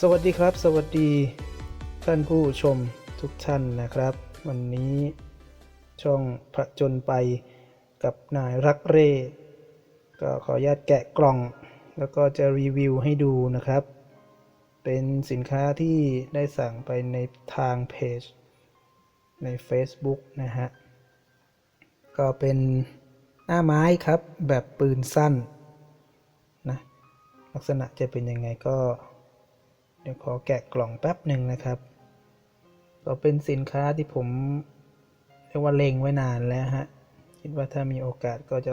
สวัสดีครับ สวัสดีท่านผู้ชมทุกท่านนะครับ วันนี้ช่องผจญไปกับนายรักเร่ ก็ขออนุญาตแกะกล่อง แล้วก็จะรีวิวให้ดูนะครับ เป็นสินค้าที่ได้สั่งไปในทางเพจ ใน Facebook นะฮะ ก็เป็นหน้าไม้ครับแบบปืนสั้นนะลักษณะจะเป็นยังไงก็ เดี๋ยวขอแกะกล่องแป๊บหนึ่งนะครับ ก็เป็นสินค้าที่ผมเรียกว่าเล็งไว้นานแล้วฮะ คิดว่าถ้ามีโอกาสก็จะ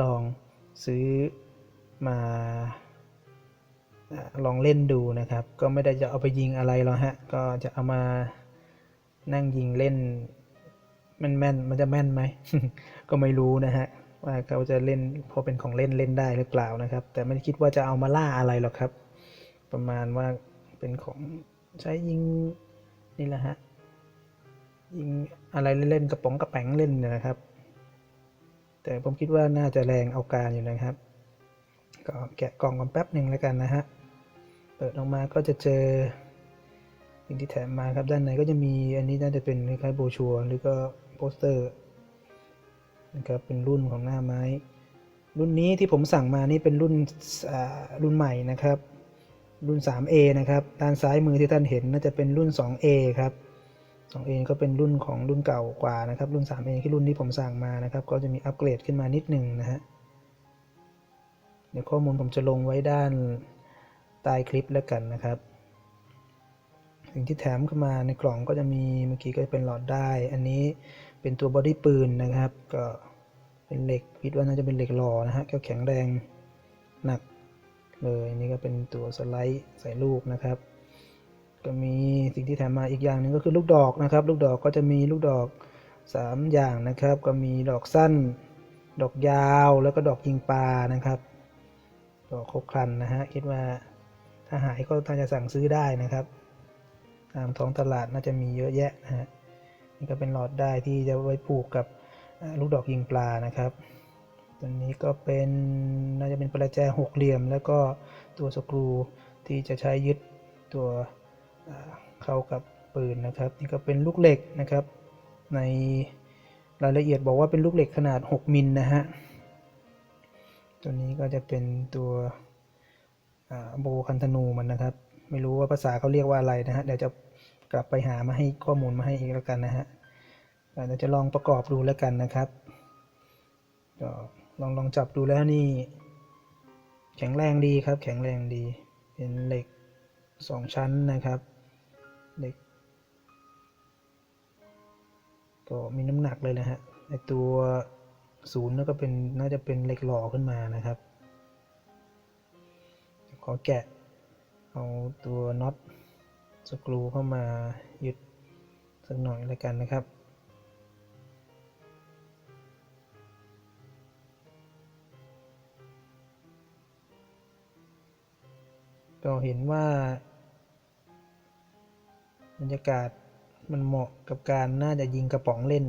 ลองซื้อมาลองเล่นดูนะครับ ก็ไม่ได้จะเอาไปยิงอะไรหรอกฮะ ก็จะเอามานั่งยิงเล่นแม่นแม่นๆมันจะแม่นไหม ก็ไม่รู้นะฮะ ว่าเขาจะเล่นพอเป็นของเล่นเล่นได้หรือเปล่านะครับ แต่ไม่ได้คิดว่าจะเอามาล่าอะไรหรอกครับ ประมาณว่า เป็นของใช้ยิงนี่แหละฮะ ยิงอะไรเล่นๆกระป๋องกระแป๋งเล่นเนยนะครับ แต่ผมคิดว่าน่าจะแรงเอาการอยู่นะครับ ก็แกะกล่องกันแป๊บหนึ่งแล้วกันนะฮะ เปิดออกมาก็จะเจอสิ่งที่แถมมาครับด้านในก็จะมีอันนี้น่าจะเป็นคล้ายๆโบชัวหรือก็โปสเตอร์นะครับเป็นรุ่นของหน้าไม้ รุ่นนี้ที่ผมสั่งมานี่เป็นรุ่นรุ่นใหม่นะครับ รุ่น 3A นะครับด้านซ้ายมือที่ท่านเห็นน่าจะเป็นรุ่น 2A ครับ 2A ก็เป็นรุ่นของรุ่นเก่ากว่านะครับ รุ่น 3A ที่รุ่นที่ผมสั่งมานะครับ ก็จะมีอัปเกรดขึ้นมานิดหนึ่งนะฮะเดี๋ยวข้อมูลผมจะลงไว้ด้านใต้คลิปแล้วกันนะครับ สิ่งที่แถมเข้ามาในกล่องก็จะมีเมื่อกี้ก็เป็นหลอดได้ อันนี้เป็นตัวบอดี้ปืนนะครับ ก็เป็นเหล็กคิดว่าน่าจะเป็นเหล็กหล่อนะฮะก็แข็งแรงหนัก เลยนี่ก็เป็นตัวสไลด์ใส่ลูกนะครับ ก็มีสิ่งที่แถมมาอีกอย่างหนึ่งก็คือลูกดอกนะครับ ลูกดอกก็จะมีลูกดอก 3 อย่างนะครับ ก็มีดอกสั้น ดอกยาวแล้วก็ดอกยิงปลานะครับดอกครบครันนะฮะคิดว่าถ้าหายก็ท่านจะสั่งซื้อได้นะครับ ตามท้องตลาดน่าจะมีเยอะแยะนะฮะนี่ก็เป็นหลอดได้ที่จะไว้ผูกกับลูกดอกยิงปลานะครับ ตัวนี้ก็เป็นน่าจะเป็นประแจหกเหลี่ยม แล้วก็ตัวสกรูที่จะใช้ยึดตัวเข้ากับปืนนะครับ นี่ก็เป็นลูกเหล็กนะครับ ในรายละเอียดบอกว่าเป็นลูกเหล็กขนาด 6 มิลนะฮะ ตัวนี้ก็จะเป็นตัวโบคันธนูมันนะครับ ไม่รู้ว่าภาษาเขาเรียกว่าอะไรนะฮะ เดี๋ยวจะกลับไปหามาให้ข้อมูลมาให้อีกแล้วกันนะฮะเดี๋ยวจะลองประกอบดูแล้วกันนะครับก็ ลองลองจับดูแล้วนี่ แข็งแรงดีครับ แข็งแรงดี เป็นเหล็กสองชั้นนะครับ เหล็ก ก็มีน้ำหนักเลยนะฮะไอตัวศูนย์นั่นก็เป็นน่าจะเป็นเหล็กหล่อขึ้นมานะครับ ขอแกะ เอาตัวน็อตสกรูเข้ามายึดสักหน่อยแล้วกันนะครับ ก็เห็นว่าบรรยากาศมันเหมาะกับการน่าจะยิงกระป๋องเล่น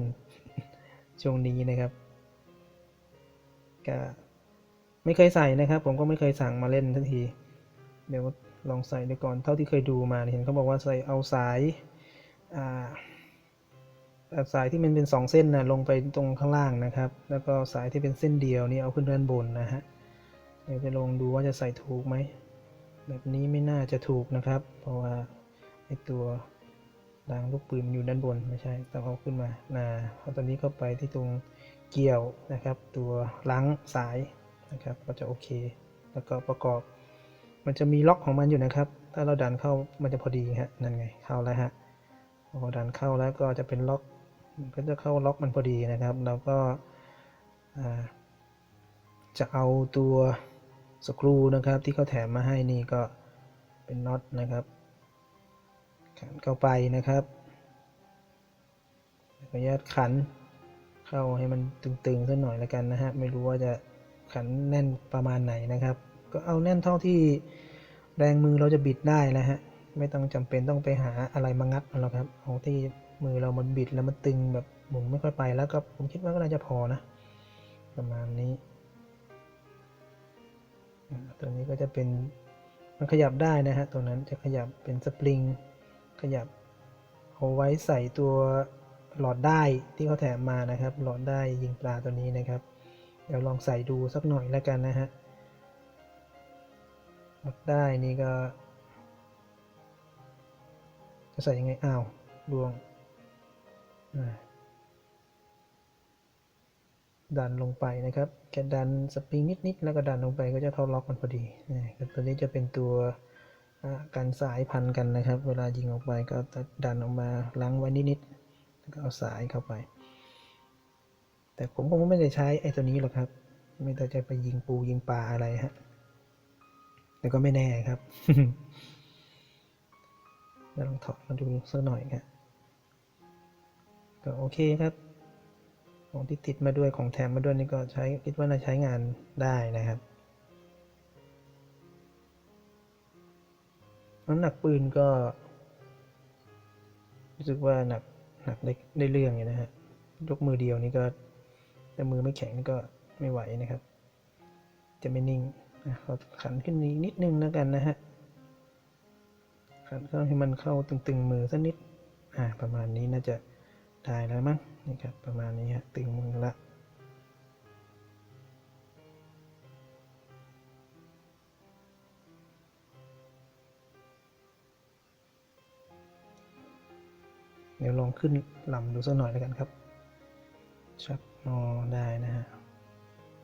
ช่วงนี้นะครับก็ไม่เคยใส่นะครับ ผมก็ไม่เคยสั่งมาเล่นทันที เดี๋ยวลองใส่ดูก่อนเท่าที่เคยดูมาเห็นเขาบอกว่าใส่เอาสายอ่าสายที่มันเป็นสองเส้นนะลงไปตรงข้างล่างนะครับ แล้วก็สายที่เป็นเส้นเดียวนี่เอาขึ้นด้านบนนะฮะเดี๋ยวจะลองดูว่าจะใส่ถูกไหม แบบนี้ไม่น่าจะถูกนะครับ เพราะว่าไอตัวรางลูกปืนมันอยู่ด้านบนไม่ใช่ต้องเอาขึ้นมานาเพราตอนนี้ก็ไปที่ตรงเกี่ยวนะครับ ตัวล้งสายนะครับ ก็จะโอเค แล้วก็ประกอบ มันจะมีล็อกของมันอยู่นะครับ ถ้าเราดันเข้ามันจะพอดีฮะนั่นไงเข้าแล้วฮะพอดันเข้าแล้วก็จะเป็นล็อกก็จะเข้าล็อกมันพอดีนะครับ แล้วก็จะเอาตัว สกรูนะครับที่เขาแถมมาให้นี่ก็เป็นน็อตนะครับขันเข้าไปนะครับขออนุญาตขันเข้าให้มันตึงๆสักหน่อยแล้วกันนะฮะไม่รู้ว่าจะขันแน่นประมาณไหนนะครับ ก็เอาแน่นเท่าที่แรงมือเราจะบิดได้แล้วฮะไม่ต้องจำเป็นต้องไปหาอะไรมางัดเอาหรอกครับเอาที่มือเรามันบิดแล้วมันตึงแบบหมุนไม่ค่อยไปแล้วก็ผมคิดว่าก็น่าจะพอนะ ประมาณนี้ ตัวนี้ก็จะเป็นมันขยับได้นะฮะตัวนั้นจะขยับเป็นสปริงขยับเอาไว้ใส่ตัวหลอดได้ที่เขาแถมมานะครับ หลอดได้ยิงปลาตัวนี้นะครับ เดี๋ยวลองใส่ดูสักหน่อยแล้วกันนะฮะหลอดได้นี่ก็ จะใส่ยังไงอ้าวดวงอ่า ดันลงไปนะครับแค่ดันสปริงนิดๆแล้วก็ดันลงไปก็จะเข้าล็อกมันพอดีนี่ตัวนี้จะเป็นตัวการสายพันกันนะครับ เวลายิงออกไปก็ดันออกมาล้างไว้นิดๆแล้วก็เอาสายเข้าไป แต่ผมคงไม่ได้ใช้ไอ้ตัวนี้หรอกครับ ไม่ได้จะไปยิงปูยิงปลาอะไรฮะแต่ก็ไม่แน่ครับเดี๋ยวลองถอดมาดูสักหน่อยครับก็โอเคครับ ของที่ติดมาด้วยของแถมมาด้วยนี่ก็ใช้คิดว่าน่าใช้งานได้นะครับ น้ำหนักปืนก็รู้สึกว่าหนักหนักได้ได้เรื่องอยู่นะฮะยกมือเดียวนี่ก็แต่มือไม่แข็งนี่ก็ไม่ไหวนะครับ จะไม่นิ่งนะขอขันขึ้นนี้นิดนึงแล้วกันนะฮะขันเข้าให้มันเข้าตึงๆมือสักนิดอ่าประมาณนี้น่าจะ ได้แล้วมั้งนี่ครับประมาณนี้ฮะตึงมือละเดี๋ยวลองขึ้นลำดูสักหน่อยแล้วกันครับชักนอได้นะฮะ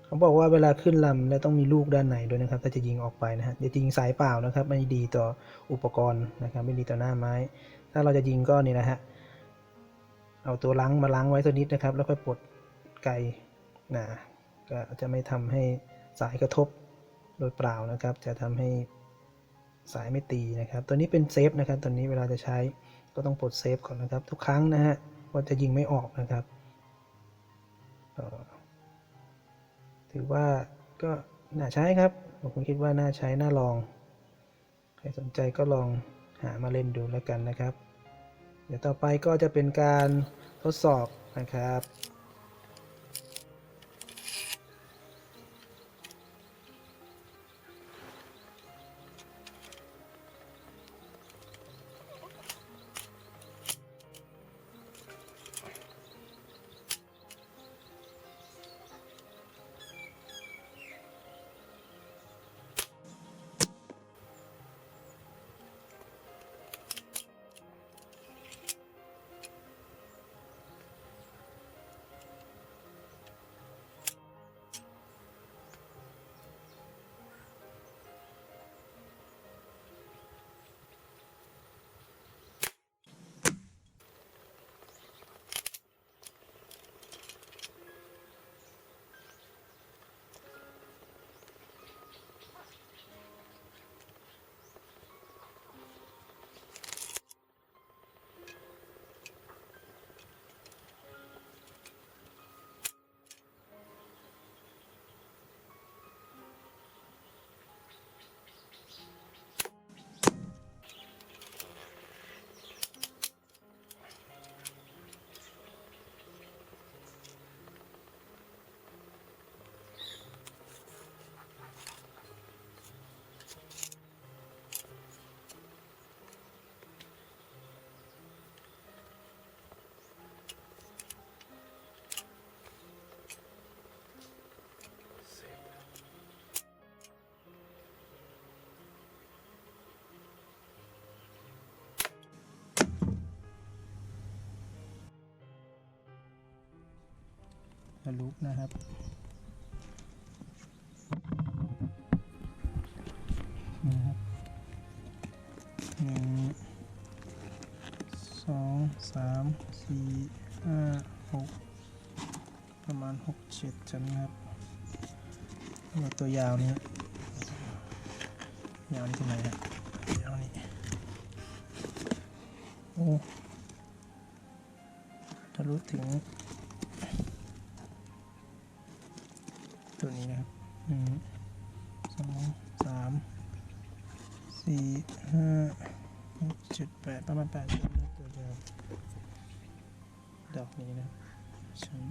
เขาบอกว่าเวลาขึ้นลำแล้วต้องมีลูกด้านในด้วยนะครับ ถ้าจะยิงออกไปนะฮะอย่ายิงสายเปล่านะครับ ไม่ดีต่ออุปกรณ์นะครับ ไม่ดีต่อหน้าไม้ ถ้าเราจะยิงก็นี่นะฮะ เอาตัวล้างมาล้างไว้สักนิดนะครับ แล้วค่อยปลดไกนะก็จะไม่ทำให้สายกระทบโดยเปล่านะครับ จะทำให้สายไม่ตีนะครับ ตัวนี้เป็นเซฟนะครับ ตัวนี้เวลาจะใช้ก็ต้องปลดเซฟก่อนนะครับ ทุกครั้งนะฮะว่าจะยิงไม่ออกนะครับ ถือว่าก็น่าใช้ครับผมคิดว่าน่าใช้น่าลอง ใครสนใจก็ลองหามาเล่นดูแล้วกันนะครับ เดี๋ยวต่อไปก็จะเป็นการ ทดสอบนะครับ ลุกนะครับ นะครับหนึ่งสองสามสี่ห้าหกประมาณหกเจ็ดจันครับแล้วตัวยาวนี้ยาวนี่ตรงไหนฮะยาวนี่โอ้ทะลุถึง ประมาณแปดตัวตัวยวดอกนี้นะชั้น